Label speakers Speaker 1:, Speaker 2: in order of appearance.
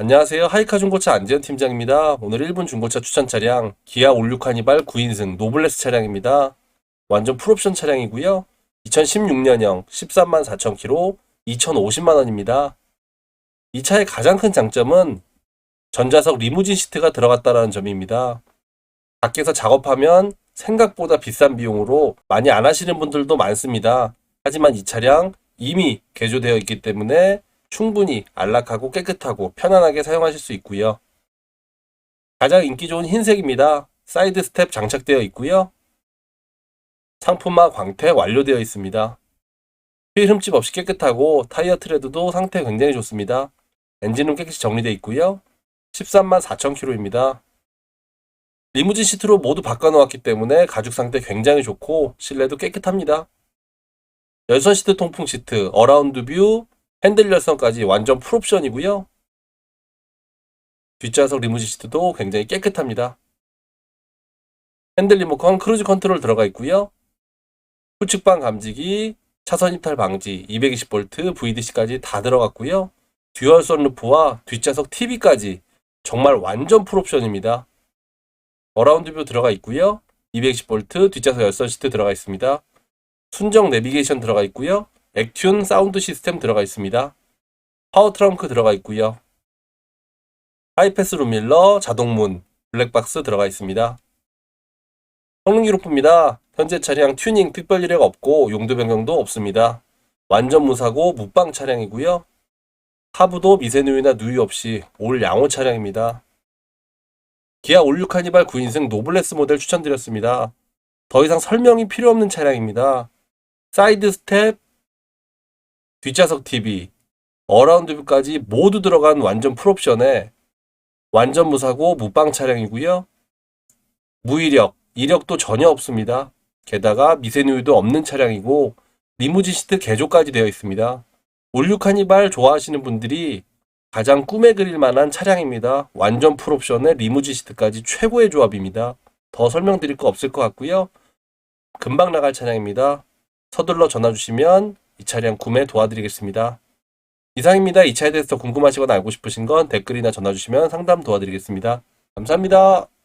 Speaker 1: 안녕하세요. 하이카 중고차 안재현 팀장입니다. 오늘 1분 중고차 추천 차량 기아 올류 카니발 9인승 노블레스 차량입니다. 완전 풀옵션 차량이고요. 2016년형 13만 4천 킬로 2,050만 원입니다. 이 차의 가장 큰 장점은 전자석 리무진 시트가 들어갔다는 점입니다. 밖에서 작업하면 생각보다 비싼 비용으로 많이 안 하시는 분들도 많습니다. 하지만 이 차량 이미 개조되어 있기 때문에 충분히 안락하고 깨끗하고 편안하게 사용하실 수 있고요. 가장 인기 좋은 흰색입니다. 사이드 스텝 장착되어 있고요. 상품화 광택 완료되어 있습니다. 휠 흠집 없이 깨끗하고 타이어 트레드도 상태 굉장히 좋습니다. 엔진은 깨끗이 정리되어 있고요. 13만 4천 킬로입니다. 리무진 시트로 모두 바꿔놓았기 때문에 가죽 상태 굉장히 좋고 실내도 깨끗합니다. 열선 시트 통풍 시트, 어라운드 뷰, 핸들 열선까지 완전 풀옵션이고요. 뒷좌석 리무진 시트도 굉장히 깨끗합니다. 핸들 리모컨 크루즈 컨트롤 들어가 있고요. 후측방 감지기, 차선 이탈 방지, 220V, VDC까지 다 들어갔고요. 듀얼 선루프와 뒷좌석 TV까지 정말 완전 풀옵션입니다. 어라운드 뷰 들어가 있고요. 220V 뒷좌석 열선 시트 들어가 있습니다. 순정 내비게이션 들어가 있고요. 액튠 사운드 시스템 들어가 있습니다. 파워 트렁크 들어가 있고요. 하이패스 룸밀러, 자동문, 블랙박스 들어가 있습니다. 성능 기록부입니다. 현재 차량 튜닝 특별 이력 없고 용도 변경도 없습니다. 완전 무사고 무빵 차량이고요. 하부도 미세 누유나 누유 없이 올 양호 차량입니다. 기아 올류 카니발 9인승 노블레스 모델 추천드렸습니다. 더 이상 설명이 필요 없는 차량입니다. 사이드 스텝, 뒷좌석 TV, 어라운드 뷰까지 모두 들어간 완전 풀옵션에 완전 무사고 무빵 차량이고요. 무이력, 이력도 전혀 없습니다. 게다가 미세누유도 없는 차량이고 리무진 시트 개조까지 되어 있습니다. 올류 카니발 좋아하시는 분들이 가장 꿈에 그릴 만한 차량입니다. 완전 풀옵션에 리무진 시트까지 최고의 조합입니다. 더 설명드릴 거 없을 것 같고요. 금방 나갈 차량입니다. 서둘러 전화 주시면 이 차량 구매 도와드리겠습니다. 이상입니다. 이 차에 대해서 궁금하시거나 알고 싶으신 건 댓글이나 전화 주시면 상담 도와드리겠습니다. 감사합니다.